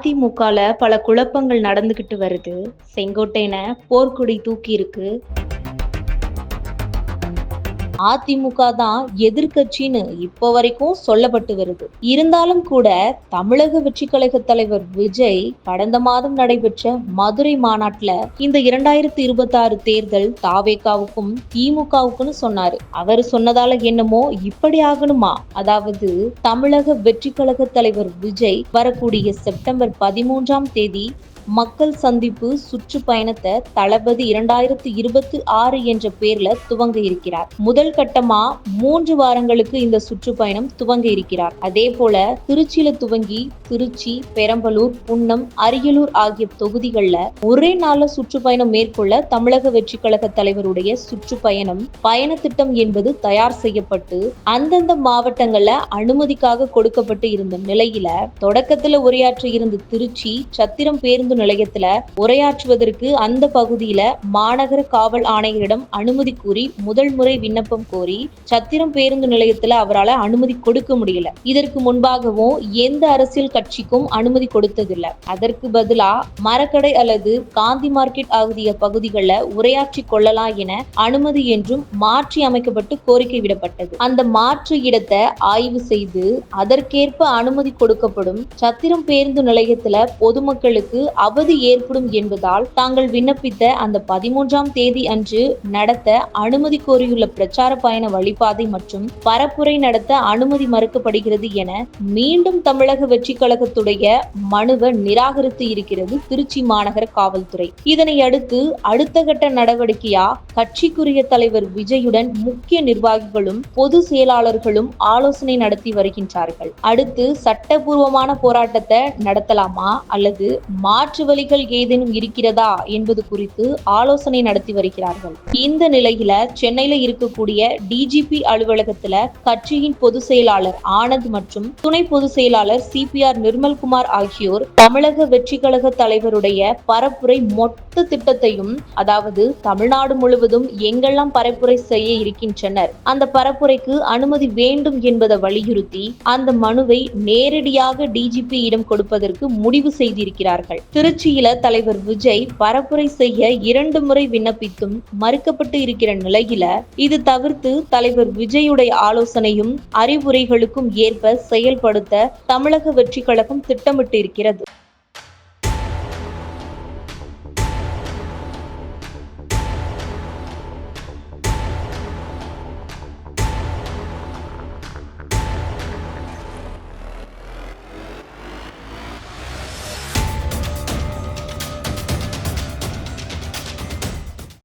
அதிமுகல பல குழப்பங்கள் நடந்துகிட்டு வருது. செங்கோட்டையன போர்க்கொடி தூக்கி இருக்கு. அதிமுக தான் எதிர்க்கட்சின்னு இப்போ வரைக்கும் சொல்லப்பட்டு வருது. இருந்தாலும் கூட தமிழக வெற்றி கழக தலைவர் விஜய் கடந்த மாதம் நடைபெற்ற மதுரை மாநாட்டுல இந்த இரண்டாயிரத்தி இருபத்தி ஆறு தேர்தல் தாவேக்காவுக்கும் திமுகவுக்குன்னு சொன்னாரு. அவர் சொன்னதால என்னமோ இப்படி ஆகணுமா? அதாவது தமிழக வெற்றி கழக தலைவர் விஜய் வரக்கூடிய செப்டம்பர் பதிமூன்றாம் தேதி மக்கள் சந்திப்பு சுற்றுப்பயணத்தை தளபதி இரண்டாயிரத்தி இருபத்தி ஆறு என்ற பேர்ல துவங்க இருக்கிறார். முதல் கட்டமா மூன்று வாரங்களுக்கு இந்த சுற்றுப்பயணம் துவங்க இருக்கிறார். அதே போல திருச்சியில துவங்கி திருச்சி பெரம்பலூர் புன்னம் அரியலூர் ஆகிய தொகுதிகள்ல ஒரே நாள சுற்றுப்பயணம் மேற்கொள்ள தமிழக வெற்றி கழக தலைவருடைய சுற்றுப்பயணம் பயண திட்டம் என்பது தயார் செய்யப்பட்டு அந்தந்த மாவட்டங்கள்ல அனுமதிக்காக கொடுக்கப்பட்டு இருந்த நிலையில தொடக்கத்துல உரையாற்ற இருந்த திருச்சி சத்திரம் பேருந்து நிலையத்துல உரையாற்றுவதற்கு அந்த பகுதியில மாநகர காவல் ஆணையரிடம் அனுமதி கூறி முதல் முறை விண்ணப்பம் கோரி சத்திரம் பேருந்து நிலையத்துல அவரால் அனுமதி கொடுக்க முடியல. இதற்கு முன்பாகவும் எந்த அரசியல் கட்சிக்கும் அனுமதி கொடுத்ததில்ல. அதற்கு பதிலா மரக்கடை அல்லது காந்தி மார்க்கெட் ஆகிய பகுதிகளில் உரையாற்றி கொள்ளலாம் என அனுமதி என்றும் மாற்றி அமைக்கப்பட்டு கோரிக்கை விடப்பட்டது. அந்த மாற்று இடத்தை ஆய்வு செய்து அதற்கேற்ப அனுமதி கொடுக்கப்படும் சத்திரம் பேருந்து நிலையத்துல பொதுமக்களுக்கு அவதி ஏற்படும் என்பதால் தாங்கள் விண்ணப்பித்த அந்த பதிமூன்றாம் தேதி அன்று நடத்த அனுமதி கோரியுள்ள பிரச்சார பயண வழிபாதை மற்றும் பரப்புரை நடத்த அனுமதி மறுக்கப்படுகிறது என மீண்டும் தமிழக வெற்றி கழகத்துடைய மனுவை நிராகரித்து இருக்கிறது திருச்சி மாநகர காவல்துறை. இதனை அடுத்து அடுத்த கட்ட நடவடிக்கையா? கட்சிக்குரிய தலைவர் விஜயுடன் முக்கிய நிர்வாகிகளும் பொது செயலாளர்களும் ஆலோசனை நடத்தி வருகின்றார்கள். அடுத்து சட்டபூர்வமான போராட்டத்தை நடத்தலாமா? அல்லது மாற்று வழிகள் ஏதேனும் இருக்கிறதா என்பது குறித்து ஆலோசனை நடத்தி வருகிறார்கள். இந்த நிலையில சென்னையில இருக்கக்கூடிய டிஜிபி அலுவலகத்துல கட்சியின் பொதுச் செயலாளர் ஆனந்த் மற்றும் துணை பொதுச் செயலாளர் சிபிஆர் நிர்மல்குமார் ஆகியோர் தமிழக வெற்றி கழக தலைவருடைய பரப்புரை மொத்த திட்டத்தையும் அதாவது தமிழ்நாடு முழுவதும் எங்கெல்லாம் பரப்புரை செய்ய இருக்கின்றனர் அந்த பரப்புரைக்கு அனுமதி வேண்டும் என்பதை வலியுறுத்தி அந்த மனுவை நேரடியாக டிஜிபியிடம் கொடுப்பதற்கு முடிவு செய்திருக்கிறார்கள். திருச்சியில தலைவர் விஜய் பரப்புரை செய்ய இரண்டு முறை விண்ணப்பித்தும் மறுக்கப்பட்டு இருக்கிற நிலையில இது தவிர்த்து தலைவர் விஜயுடைய ஆலோசனையும் அறிவுரைகளுக்கும் ஏற்ப செயல்படுத்த தமிழக வெற்றி கழகம் திட்டமிட்டு இருக்கிறது